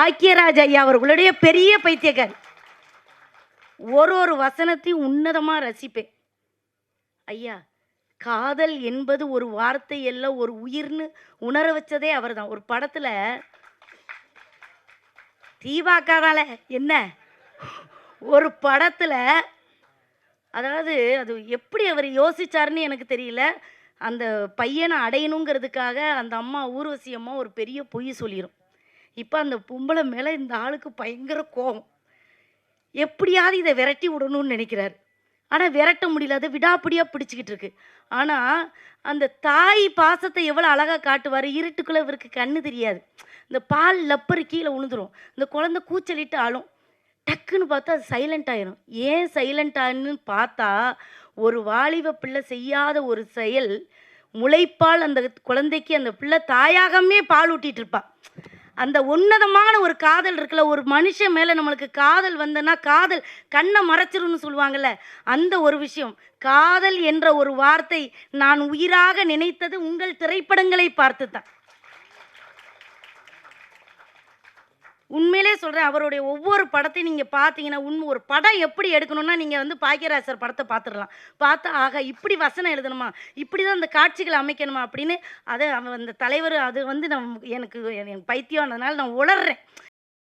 ஆக்கியராஜ் ஐயா அவர்களுடைய பெரிய பைத்தியக்கார். ஒரு ஒரு வசனத்தையும் உன்னதமாக ரசிப்பேன். ஐயா காதல் என்பது ஒரு வார்த்தை எல்லாம் ஒரு உயிர்னு உணர வச்சதே அவர் தான் ஒரு படத்தில் தீபாக்காதால என்ன? ஒரு படத்தில் அதாவது அது எப்படி அவர் யோசிச்சாருன்னு எனக்கு தெரியல. அந்த பையனை அடையணுங்கிறதுக்காக அந்த அம்மா ஊர்வசியம்மா ஒரு பெரிய பொய் சொல்லிடும் இப்போ அந்த பொம்பளை மேலே இந்த ஆளுக்கு பயங்கர கோபம். எப்படியாவது இதை விரட்டி விடணும்னு நினைக்கிறாரு. ஆனால் விரட்ட முடியல அதை விடாப்பிடியாக பிடிச்சிக்கிட்டு இருக்கு. ஆனால் அந்த தாய் பாசத்தை எவ்வளோ அழகாக காட்டுவார்? இருட்டுக்குள்ளே இவருக்கு கண்ணு தெரியாது. இந்த பால் லப்பர் கீழே விழுந்துரும் இந்த குழந்தை கூச்சலிட்டு ஆளும். டக்குன்னு பார்த்தா அது சைலண்ட் ஆயிரும். ஏன் சைலண்ட் ஆகுன்னு பார்த்தா ஒரு வாலிப பிள்ளை செய்யாத ஒரு செயல் முளைப்பால் அந்த குழந்தைக்கு அந்த பிள்ளை தாயாகவே பால் ஊட்டிகிட்டு இருப்பா. அந்த உன்னதமான ஒரு காதல் இருக்குல்ல ஒரு மனுஷன் மேலே நம்மளுக்கு காதல் வந்தனா காதல் கண்ணை மறைச்சிரும்னு சொல்லுவாங்கல்ல அந்த ஒரு விஷயம். காதல் என்ற ஒரு வார்த்தை நான் உயிராக நினைத்தது உங்கள் திரைப்படங்களை பார்த்து தான் உண்மையிலே சொல்கிறேன் அவருடைய ஒவ்வொரு படத்தையும் நீங்கள் பார்த்தீங்கன்னா உண்மை ஒரு படம் எப்படி எடுக்கணும்னா நீங்கள் வந்து பாக்கியராசர் படத்தை பார்த்துடலாம். பார்த்தா ஆக இப்படி வசனம் எழுதணுமா? இப்படி தான் அந்த காட்சிகளை அமைக்கணுமா? அப்படின்னு அதை அவன் அந்த தலைவர் அது வந்து நம் எனக்கு எனக்கு பைத்தியம் ஆனதுனால நான் உளர்றேன்.